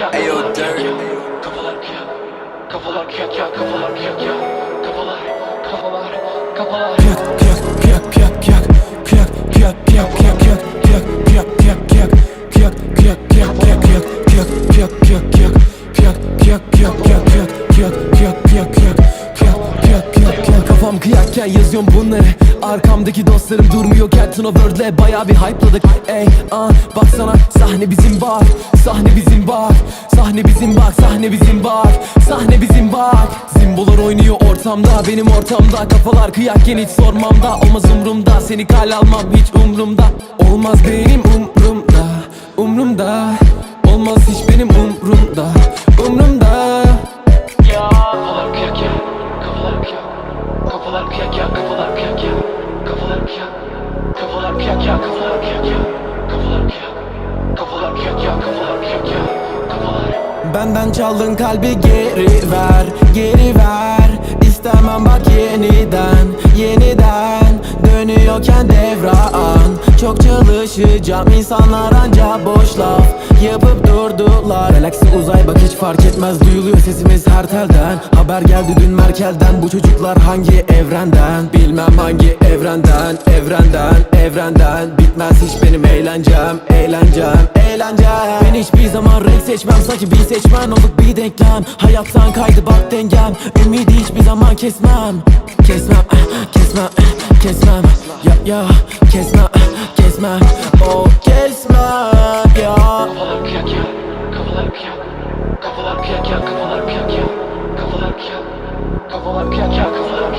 Ayo, dirt. Kafalar kağıt. Kafalar kağıt ya. Kafalar kağıt ya. Kafalar. Kafalar. Kafalar. Kağıt kağıt kağıt kağıt kağıt. Kağıt kağıt kağıt kağıt kağıt. Kağıt kağıt kağıt kağıt. Kağıt kağıt kağıt kağıt kağıt. Kağıt kağıt kağıt kağıt. Kağıt kağıt kağıt kağıt kağıt. Kağıt kağıt kağıt kağıt kağıt. Kıyakken yazıyorum bunları. Arkamdaki dostlarım durmuyorken Tuna Word'le baya bir hype'ladık. Ey ah baksana. Sahne bizim bak Sahne bizim bak Sahne bizim bak sahne bizim bak Sahne bizim bak Zimbolar oynuyor ortamda. Benim ortamda Kafalar kıyakken hiç sormam da Olmaz umrumda seni kale almam hiç umrumda Olmaz benim umrumda Umrumda Olmaz hiç benim umrumda Umrumda Kafalar kıyak ya. Kafalar kıyak Kafalar kıyak ya Kafalar kıyak ya. Kafalar kıyak Kafalar kıyak ya Kafalar kıyak ya. Kafalar kıyak Kafalar kıyak ya Kafalar kıyak ya. Kafalar. Benden çaldın kalbi geri ver, geri ver. İstemem bak yeniden, yeniden. Dönüyorken devran Çok çalışacağım. İnsanlar anca boş laf Yapıp durdular. Galaksi uzay bak hiç fark etmez. Duyuluyor sesimiz her telden. Haber geldi dün Merkel'den. Bu çocuklar hangi evrenden? Bilmem hangi evrenden. Evrenden, evrenden. Bitmez hiç benim eğlencem. Eğlencem, eğlencem. Ben hiçbir zaman renk seçmem. Sanki bir seçmen olduk bir denklem. Hayattan kaydı bak dengem. Ümidi hiçbir zaman kesmem. Kesmem, eh, kesmem, eh, kesmem kesme Oh kesme ya. Kafalar piyak ya Kafalar piyak Kafalar piyak ya Kafalar piyak ya Kafalar piyak Kafalar piyak ya Kafalar